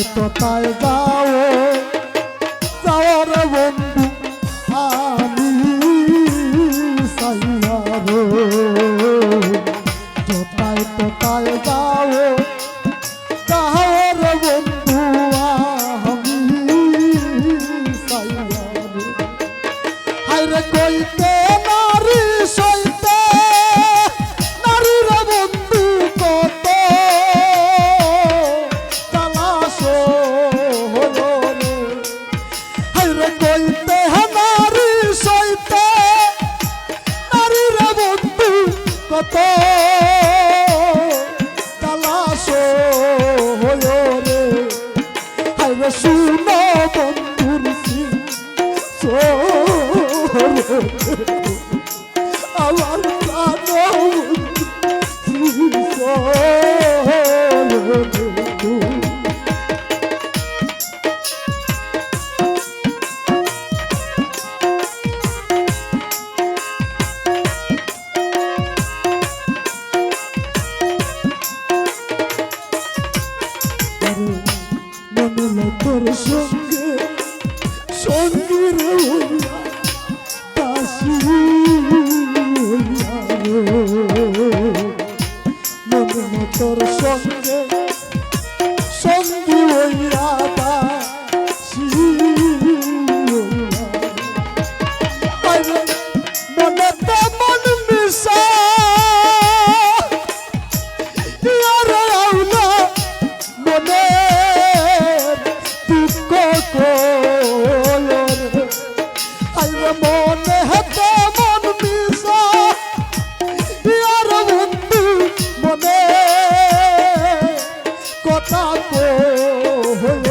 নাই তো তাই যাও যাওয়ার বন্ধু আমি সাইয়ার যতাই তো তাই যাও যাওয়ার বন্ধু আমি সাইয়ার হাইরে কইতে শুনো বন্ধুর আমার প্রাণ শ্রী hmm হয়ে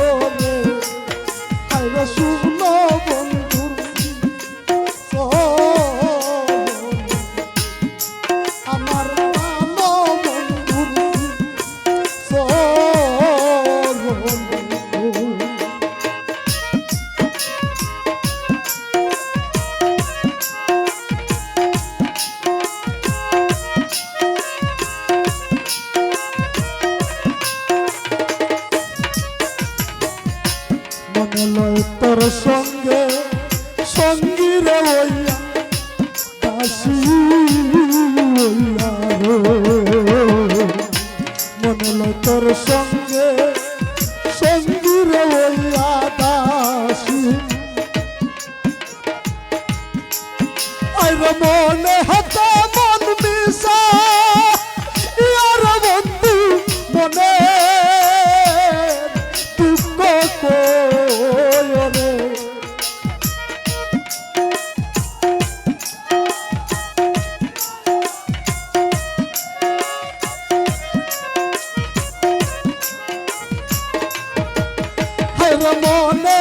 সঙ্গে সঙ্গী রে ওইয়া, কাশি মনল তোর সঙ্গে সঙ্গী রে ওইয়া দাসি আর মনে হতা মনে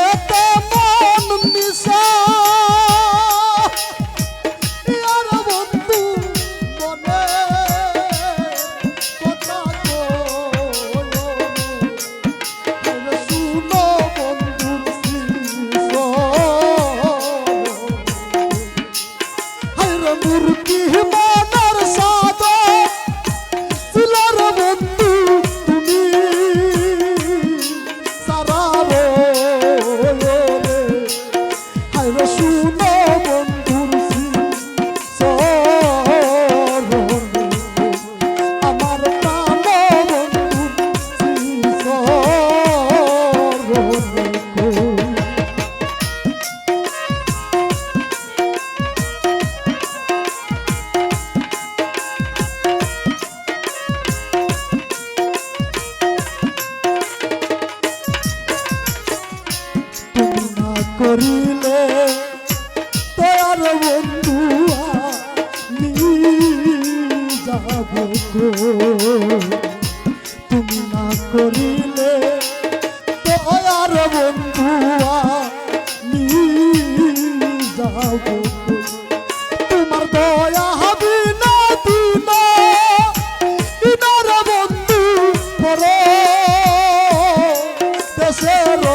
করিলে তোর বন্ধু যাব তুমি না করিলে তোর বন্ধু যাব তোমার দয়া হবে না দিনা বন্ধু দেশের